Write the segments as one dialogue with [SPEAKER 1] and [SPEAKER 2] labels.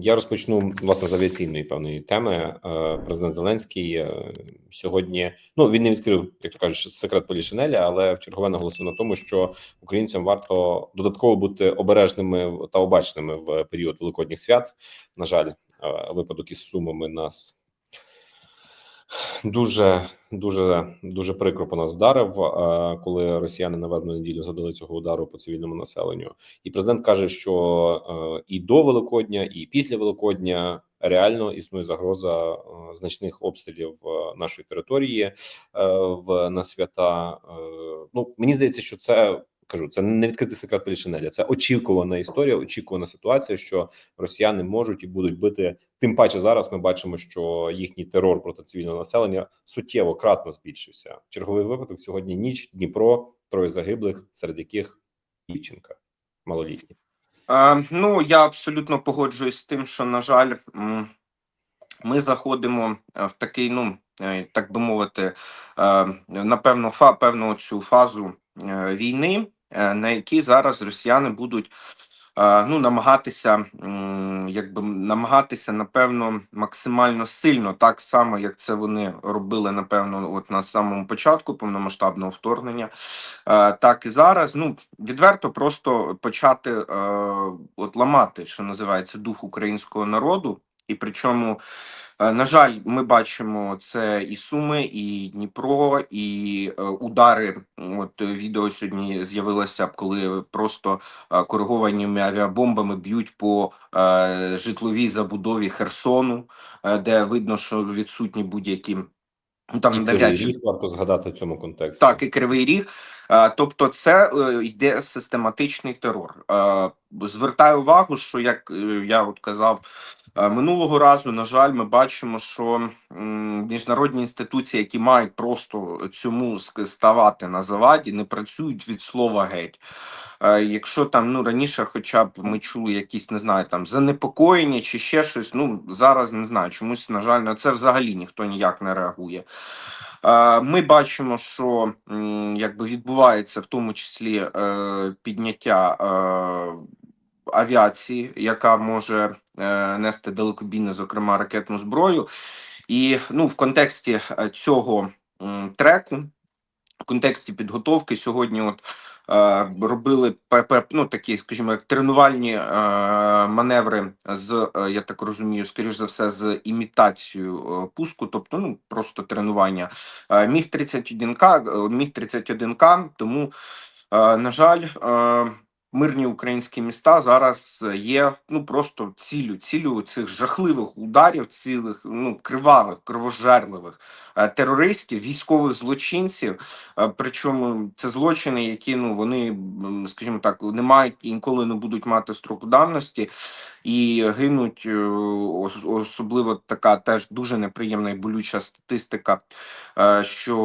[SPEAKER 1] Я розпочну власне з авіаційної певної теми. Е, Президент Зеленський е, сьогодні ну він не відкрив, як то кажуть, секрет Полішинеля, але в чергове наголосив на тому, що українцям варто додатково бути обережними та обачними в період великодніх свят. На жаль, е, випадок із сумами нас дуже дуже дуже прикро по нас вдарив. е, Коли росіяни на вербну неділю задали цього удару по цивільному населенню, і президент каже, що е, і до Великодня, і після Великодня реально існує загроза е, значних обстрілів нашої території в на свята. Ну мені здається, що це. Кажу, це не відкритий секрет Полішинеля. Це очікувана історія, очікувана ситуація, що росіяни можуть і будуть бити. Тим паче зараз ми бачимо, що їхній терор проти цивільного населення суттєво кратно збільшився. Черговий випадок сьогодні ніч Дніпро, троє загиблих, серед яких дівчинка малолітня.
[SPEAKER 2] Е, ну, я абсолютно погоджуюсь з тим, що, на жаль, ми заходимо е, в такий, ну, е, так би мовити, е, напевно, фа, певну цю фазу е, війни, на якій зараз росіяни будуть е, ну, намагатися, якби намагатися, напевно, максимально сильно, так само, як це вони робили, напевно, от на самому початку повномасштабного вторгнення, е, так і зараз. Ну, відверто просто почати е, от ламати, що називається, дух українського народу. І причому, е, на жаль, ми бачимо це і Суми, і Дніпро, і е, удари. От відео сьогодні з'явилося, коли просто е, коригованими авіабомбами б'ють по житловій забудові Херсону, де видно, що відсутні будь-які ну, там
[SPEAKER 1] І
[SPEAKER 2] навряд
[SPEAKER 1] Кривий
[SPEAKER 2] чи
[SPEAKER 1] Ріг варто згадати в цьому контексті.
[SPEAKER 2] так, і Кривий Ріг. Тобто, це йде систематичний терор. Звертаю увагу, що як я от казав минулого разу, на жаль, ми бачимо, що міжнародні інституції, які мають просто цьому ставати на заваді, не працюють від слова геть. Е, Якщо там ну раніше, хоча б ми чули якісь, не знаю, там занепокоєння чи ще щось. Ну зараз не знаю, чомусь на жаль на це взагалі ніхто ніяк не реагує. Е, Ми бачимо, що якби відбувається в тому числі е, підняття е, авіації, яка може е, нести далекобійну, зокрема ракетну зброю. І ну, в контексті е, цього м, треку, в контексті підготовки сьогодні, от е, робили ну такі, скажімо, як тренувальні е, маневри з, е, я так розумію, скоріш за все, з імітацією е, пуску, тобто ну просто тренування. Е, Міг 31К, е, міг 31К, тому, е, на жаль, мирні українські міста зараз є ну просто цілю, цілю цих жахливих ударів, цілих ну кривавих, кровожерливих е, терористів, військових злочинців. Е, Причому це злочини, які ну вони, скажімо так, не мають і ніколи не будуть мати строку давності і гинуть. е, Особливо така теж дуже неприємна і болюча статистика, е, що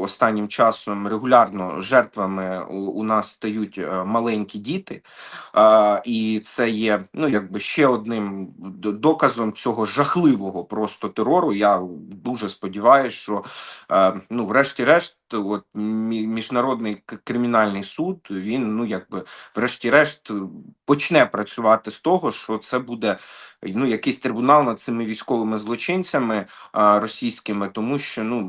[SPEAKER 2] останнім часом регулярно жертвами у, нас стають е, маленькі діти, і це є ну якби ще одним доказом цього жахливого просто терору. Я дуже сподіваюся, що ну, врешті-решт, от мі- міжнародний кримінальний суд він ну якби врешті-решт почне працювати з того, що це буде ну якийсь трибунал над цими військовими злочинцями а, російськими, тому що ну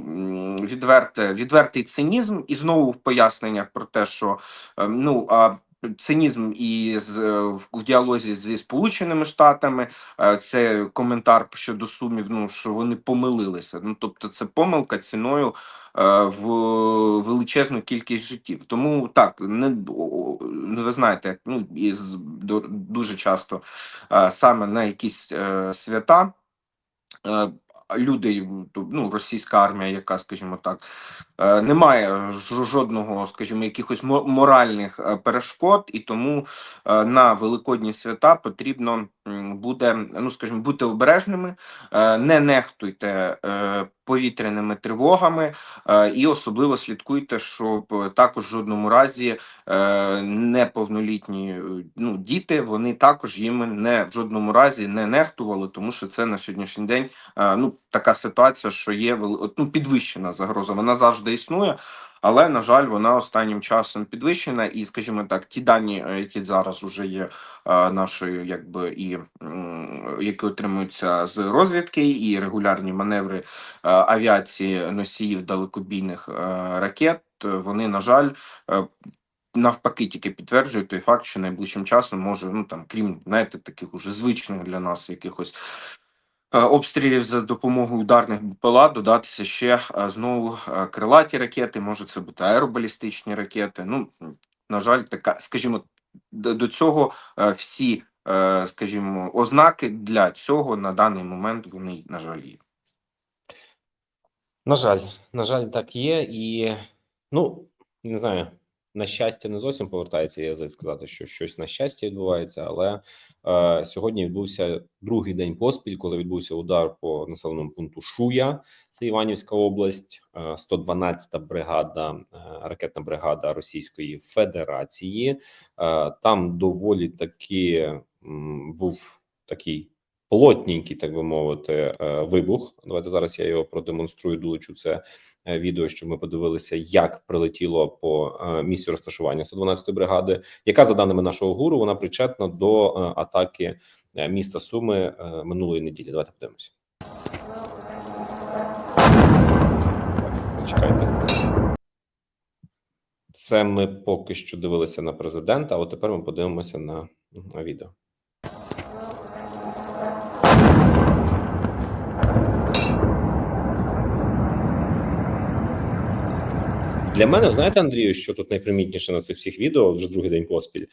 [SPEAKER 2] відверте відвертий цинізм, і знову в поясненнях про те, що е, ну а. Цинізм і з е, в, діалозі зі Сполученими Штатами е, це коментар щодо сумів. Ну що вони помилилися. Ну тобто, це помилка ціною е, в величезну кількість життів. Тому так не ну, ви знаєте, ну і дуже часто саме на якісь свята. Люди, ну російська армія, яка, скажімо так, е, не має ж- жодного, скажімо, якихось мо- моральних е, перешкод, і тому е, на великодні свята потрібно буде, ну скажімо, бути обережними, не нехтуйте повітряними тривогами, і особливо слідкуйте, щоб також в жодному разі неповнолітні ну, діти вони також їм не в жодному разі не нехтували, тому що це на сьогоднішній день ну така ситуація, що є ну, підвищена загроза. Вона завжди правда існує, але на жаль, вона останнім часом підвищена. І, скажімо так, ті дані, е, які зараз вже є е, нашою, якби і які отримуються з розвідки, і регулярні маневри е, авіації носіїв далекобійних ракет, вони на жаль. Навпаки, тільки підтверджують той факт, що найближчим часом може, ну там, крім знаєте, таких уже звичних для нас якихось обстрілів за допомогою ударних БПЛА, додатися ще е, знову е, крилаті ракети, може це бути аеробалістичні ракети. Ну на жаль, така, скажімо, до, цього е, всі, е, скажімо, ознаки для цього на даний момент вони на жаль є.
[SPEAKER 1] На жаль, на жаль, так є, і ну не знаю, на щастя, не зовсім повертається язик сказати, що щось на щастя відбувається, але е, сьогодні відбувся другий день поспіль, коли відбувся удар по населеному пункту Шуя, це Іванівська область, е, 112-та бригада, е, ракетна бригада Російської Федерації. Е, там доволі таки м, був такий плотненький, так би мовити, е, вибух. Давайте зараз я його продемонструю. Долучу це е, відео, щоб ми подивилися, як прилетіло по е, місцю розташування 112-ї бригади, яка за даними нашого гуру, вона причетна до атаки міста Суми минулої неділі. Давайте подивимося. Зачекайте. Це ми поки що дивилися на президента. А от тепер ми подивимося на відео. Для мене, знаєте, Андрію, що тут найпримітніше на цих всіх відео вже другий день поспіль,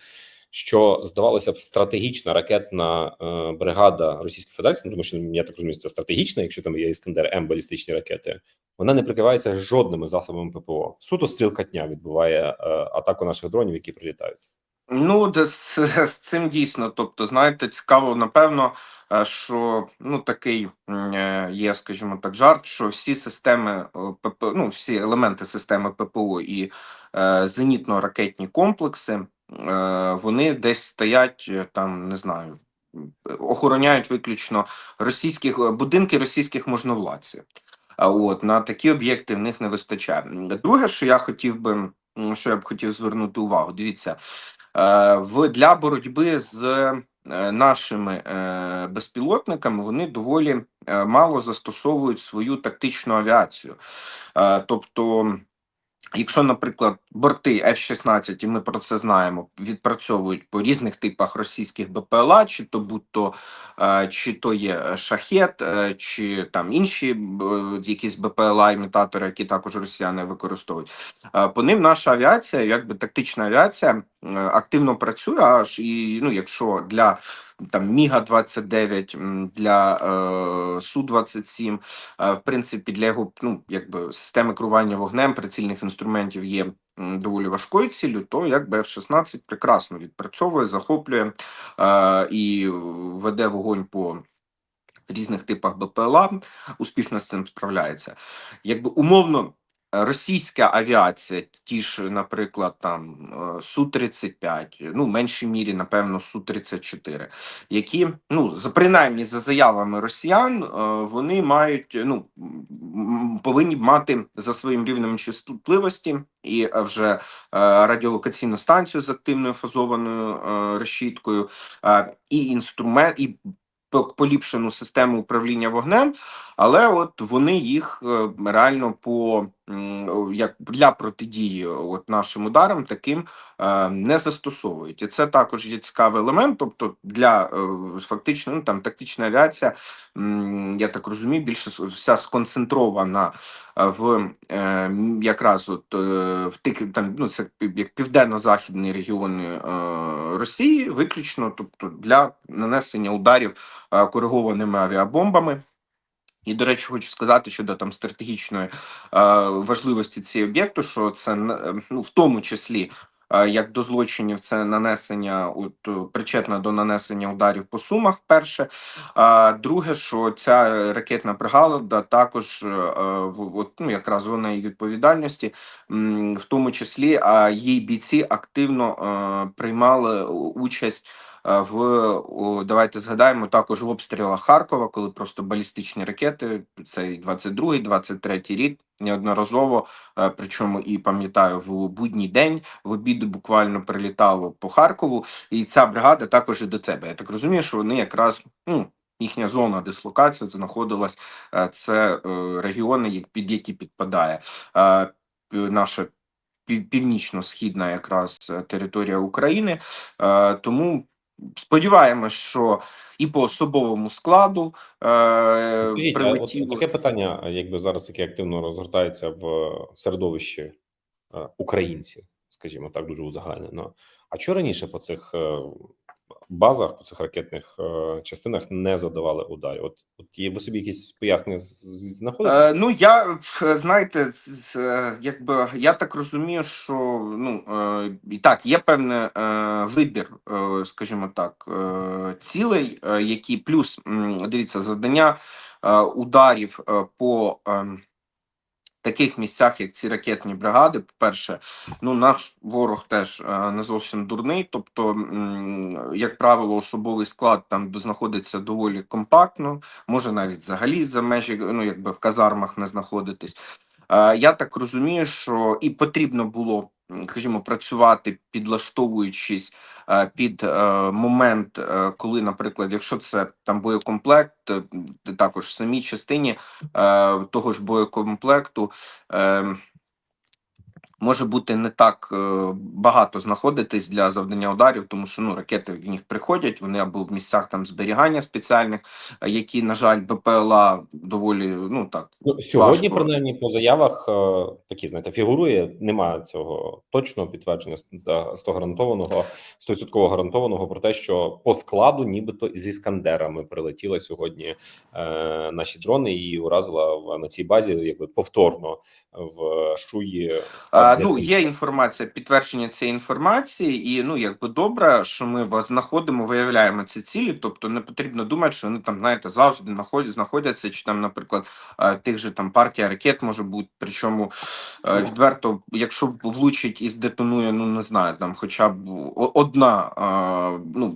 [SPEAKER 1] що здавалося б, стратегічна ракетна е, бригада Російської Федерації, ну, тому що я так розумію, це стратегічна, якщо там є Іскандер М балістичні ракети, вона не прикривається жодними засобами ППО. Суто стрілкатня відбуває е, атаку наших дронів, які прилітають.
[SPEAKER 2] Ну, з, з цим дійсно. Тобто, знаєте, цікаво, напевно, е, що ну такий е, є, скажімо так, жарт, що всі системи е, ПП, ну всі елементи системи ППО і е, зенітно-ракетні комплекси, е, вони десь стоять там, не знаю, охороняють виключно російських будинки російських можновладців. А от на такі об'єкти в них не вистачає. Друге, що я хотів би, що я б хотів звернути увагу, дивіться. Е, в для боротьби з е, нашими е, безпілотниками вони доволі мало застосовують свою тактичну авіацію. Тобто, якщо, наприклад, борти F-16, і ми про це знаємо, відпрацьовують по різних типах російських БПЛА, чи то будь-то чи то є шахет, чи там інші якісь БПЛА імітатори, які також росіяни використовують. По ним наша авіація, якби тактична авіація, активно працює. Аж і ну, якщо для там Міга 29 для е, Су 27 е, в принципі, для його ну якби системи керування вогнем прицільних інструментів є доволі важкою ціллю, то якби F-16 прекрасно відпрацьовує, захоплює е, і веде вогонь по різних типах БПЛА, успішно з цим справляється. Якби умовно. Російська авіація, ті ж, наприклад, там е, Су-35, ну, в меншій мірі, напевно, Су-34, які, ну, принаймні за заявами росіян, е, вони мають, ну, повинні мати за своїм рівнем чутливості і вже е, радіолокаційну станцію з активною фазованою решіткою, і інструмент, і по- поліпшену систему управління вогнем, але от вони їх реально по як для протидії от нашим ударам таким е, не застосовують. І це також є цікавий елемент. Тобто для е, фактично ну, там тактична авіація, я так розумію, більше вся сконцентрована е, в якраз от в тих там ну це як південно-західні регіони Росії, виключно, тобто для нанесення ударів коригованими авіабомбами. І, до речі, хочу сказати щодо там стратегічної е, важливості цього об'єкту, що це е, ну, в тому числі е, як до злочинів, це нанесення, от е, причетна до нанесення ударів по сумах. Перше, а друге, що ця ракетна бригада також от, ну, якраз зона її відповідальності, в тому числі а її бійці активно приймали участь. Е, в давайте згадаємо також в обстрілах Харкова, коли просто балістичні ракети, цей 22-й, 23-й рік неодноразово, е, причому і пам'ятаю, в будній день в обіду буквально прилітало по Харкову, і ця бригада також і до тебе. Я так розумію, що вони якраз ну. Їхня зона дислокації знаходилась е, це регіони, під які підпадає наша пів- північно-східна якраз територія України. Тому сподіваємось, що і по особовому складу е,
[SPEAKER 1] Скажіть,
[SPEAKER 2] прилетіло.
[SPEAKER 1] от таке питання, якби зараз таке активно розгортається в середовищі е, українців, скажімо так, дуже узагальнено. А що раніше по цих е, базах, по цих ракетних е, частинах не задавали ударів? От, от є ви собі якісь пояснення знаходите?
[SPEAKER 2] Е, ну я знаєте, е, якби я так розумію, що ну е, і так є певний вибір, скажімо так, цілей, які плюс дивіться завдання ударів по. Таких місцях, як ці ракетні бригади, по-перше, ну наш ворог теж е, не зовсім дурний. Тобто, як правило, особовий склад там знаходиться доволі компактно, може навіть взагалі за межі, ну якби в казармах не знаходитись. Е, Я так розумію, що і потрібно було, скажімо, працювати, підлаштовуючись е, під е, момент, е, коли, наприклад, якщо це там боєкомплект, також в самій частині того ж боєкомплекту. Може бути не так е, багато знаходитись для завдання ударів, тому що ну ракети в них приходять. Вони або в місцях там зберігання спеціальних, е, які на жаль БПЛА доволі ну так
[SPEAKER 1] Ну, сьогодні,
[SPEAKER 2] важко.
[SPEAKER 1] принаймні, по заявах е, такі, знаєте, фігурує, немає цього точного підтвердження ст- 100 гарантованого, 100% гарантованого про те, що по складу, нібито зі скандерами прилетіли сьогодні е, наші дрони і уразила в на цій базі, якби повторно в Шуї склад
[SPEAKER 2] А, ну, є інформація, підтвердження цієї інформації, і ну якби добре, що ми вас знаходимо, виявляємо ці цілі. Тобто не потрібно думати, що вони там, знаєте, завжди знаходять, знаходяться, чи там, наприклад, е, тих же там партія ракет може бути. Причому е, відверто, якщо влучить і здетонує, ну не знаю, там хоча б одна е, ну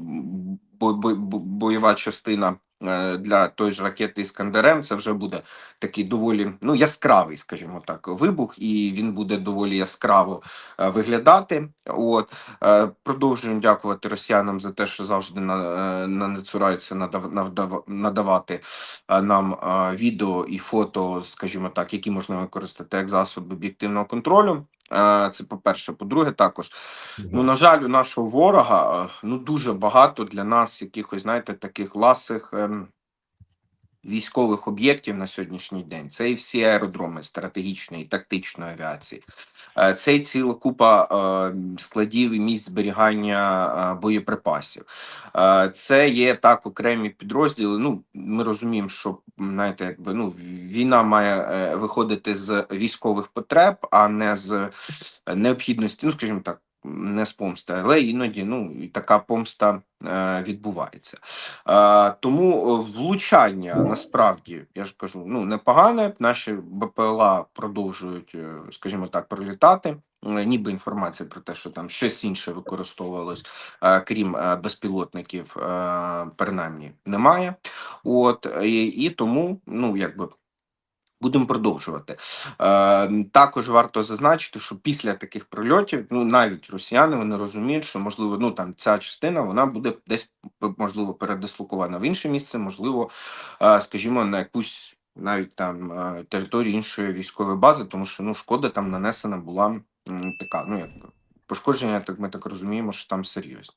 [SPEAKER 2] бо- бо- бо- бойова частина. Е, Для той ж ракети Іскандерем це вже буде такий доволі ну яскравий, скажімо так, вибух, і він буде доволі яскраво е, виглядати. От е, продовжуємо дякувати росіянам за те, що завжди на, на надавати нам відео і фото, скажімо так, які можна використати як засоби об'єктивного контролю. Е, Це по-перше. По-друге, також Ну, на жаль, у нашого ворога е, ну дуже багато для нас якихось, знаєте, таких ласих ем, військових об'єктів на сьогоднішній день. Це і всі аеродроми стратегічної і тактичної авіації. Е, Це і ціла купа е, складів і місць зберігання е, боєприпасів. Це є так окремі підрозділи. Ну, ми розуміємо, що знаєте, якби ну війна має виходити з військових потреб, а не з необхідності, ну скажімо так, не з помсти, але іноді ну і така помста е, відбувається. Е, тому е, влучання насправді я ж кажу, ну непогане. Наші БПЛА продовжують, е, скажімо так, пролітати. Е, Ніби інформація про те, що там щось інше використовувалось, крім безпілотників, принаймні немає. От і, і тому, ну якби Будемо продовжувати. Е, також варто зазначити, що після таких прильотів, ну навіть росіяни вони розуміють, що можливо, ну там ця частина вона буде десь можливо передислокована в інше місце, можливо, е, скажімо, на якусь навіть там е, територію іншої військової бази, тому що ну шкода там нанесена була м, така, ну як пошкодження, так ми так розуміємо, що там серйозні.